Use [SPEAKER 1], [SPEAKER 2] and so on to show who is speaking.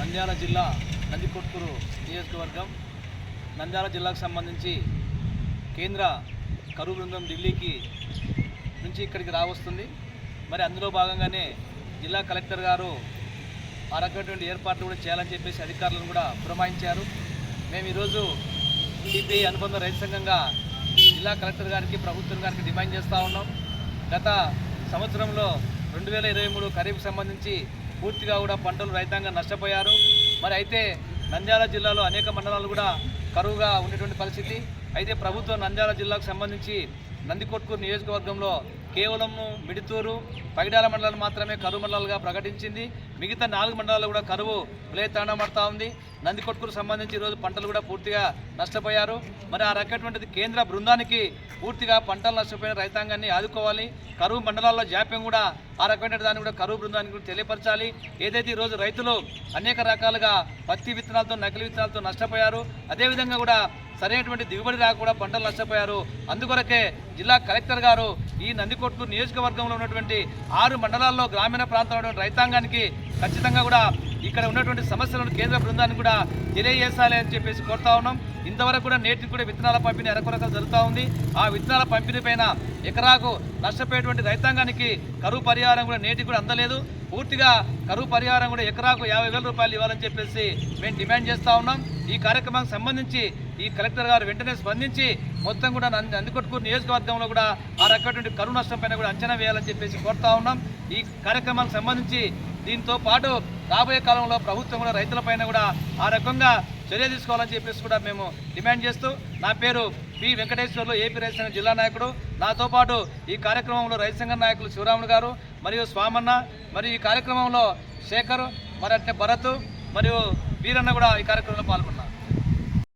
[SPEAKER 1] నంద్యాల జిల్లా నందికొట్కూరు నియోజకవర్గం. నంద్యాల జిల్లాకు సంబంధించి కేంద్ర కరువు బృందం ఢిల్లీకి నుంచి ఇక్కడికి రావస్తుంది. మరి అందులో భాగంగానే జిల్లా కలెక్టర్ గారు ఆ రకమైనటువంటి ఏర్పాట్లు కూడా చేయాలని చెప్పేసి అధికారులను కూడా పురమాయించారు. మేము ఈరోజు సిపిఐ అనుబంధ రైతు సంఘంగా జిల్లా కలెక్టర్ గారికి ప్రభుత్వం గారికి డిమాండ్ చేస్తూ ఉన్నాం. గత సంవత్సరంలో రెండు వేల ఇరవై మూడు ఖరీఫ్ సంబంధించి పూర్తిగా కూడా పంటలు రైతాంగం నష్టపోయారు. మరి అయితే నంద్యాల జిల్లాలో అనేక మండలాలు కూడా కరువుగా ఉండేటువంటి పరిస్థితి. అయితే ప్రభుత్వం నంద్యాల జిల్లాకు సంబంధించి నందికొట్కూరు నియోజకవర్గంలో కేవలం మిడితూరు పగిడాల మండలాలు మాత్రమే కరువు మండలాలుగా ప్రకటించింది. మిగతా నాలుగు మండలాలు కూడా కరువు విలయతాండమడతా ఉంది. నందికొట్కూరు సంబంధించి ఈరోజు పంటలు కూడా పూర్తిగా నష్టపోయారు. మరి ఆ రకటువంటిది కేంద్ర బృందానికి పూర్తిగా పంటలు నష్టపోయిన రైతాంగాన్ని ఆదుకోవాలి. కరువు మండలాల్లో జాప్యం కూడా ఆ రకమైన దాన్ని కూడా కరువు బృందానికి కూడా తెలియపరచాలి. ఏదైతే ఈరోజు రైతులు అనేక రకాలుగా పత్తి విత్తనాలతో నకిలీ విత్తనాలతో నష్టపోయారు అదేవిధంగా కూడా సరైనటువంటి దిగుబడి రాక కూడా పంటలు నష్టపోయారు. అందుకొరకే జిల్లా కలెక్టర్ గారు ఈ నందికొట్టు నియోజకవర్గంలో ఉన్నటువంటి ఆరు మండలాల్లో గ్రామీణ ప్రాంతంలో ఉన్నటువంటి రైతాంగానికి ఖచ్చితంగా కూడా ఇక్కడ ఉన్నటువంటి సమస్యలను కేంద్ర బృందాన్ని కూడా తెలియజేసాలి అని చెప్పేసి కోరుతా ఉన్నాం. ఇంతవరకు కూడా నేటికి కూడా విత్తనాల పంపిణీ ఎరకొరక జరుగుతూ ఉంది. ఆ విత్తనాల పంపిణీ పైన ఎకరాకు నష్టపోయేటువంటి రైతాంగానికి కరువు పరిహారం కూడా నేటికి కూడా అందలేదు. పూర్తిగా కరువు పరిహారం కూడా ఎకరాకు యాభై వేల రూపాయలు ఇవ్వాలని చెప్పేసి మేము డిమాండ్ చేస్తూ ఉన్నాం. ఈ కార్యక్రమానికి సంబంధించి ఈ కలెక్టర్ గారు వెంటనే స్పందించి మొత్తం కూడా నన్ను అందుకొట్టుకుని నియోజకవర్గంలో కూడా ఆ రకమైనటువంటి కరువు నష్టం పైన కూడా అంచనా వేయాలని చెప్పేసి కోరుతా ఉన్నాం. ఈ కార్యక్రమానికి సంబంధించి దీంతో పాటు రాబోయే కాలంలో ప్రభుత్వం కూడా రైతులపైన కూడా ఆ రకంగా చర్య తీసుకోవాలని చెప్పేసి కూడా మేము డిమాండ్ చేస్తూ నా పేరు పి వెంకటేశ్వర్లు ఏపీ రైతు సంఘం జిల్లా నాయకుడు. నాతో పాటు ఈ కార్యక్రమంలో రైతు సంఘం నాయకులు శివరాములు గారు మరియు స్వామన్న మరియు ఈ కార్యక్రమంలో శేఖర్ మరి అంటే భరత్ మరియు వీరన్న కూడా ఈ కార్యక్రమంలో పాల్గొన్నారు.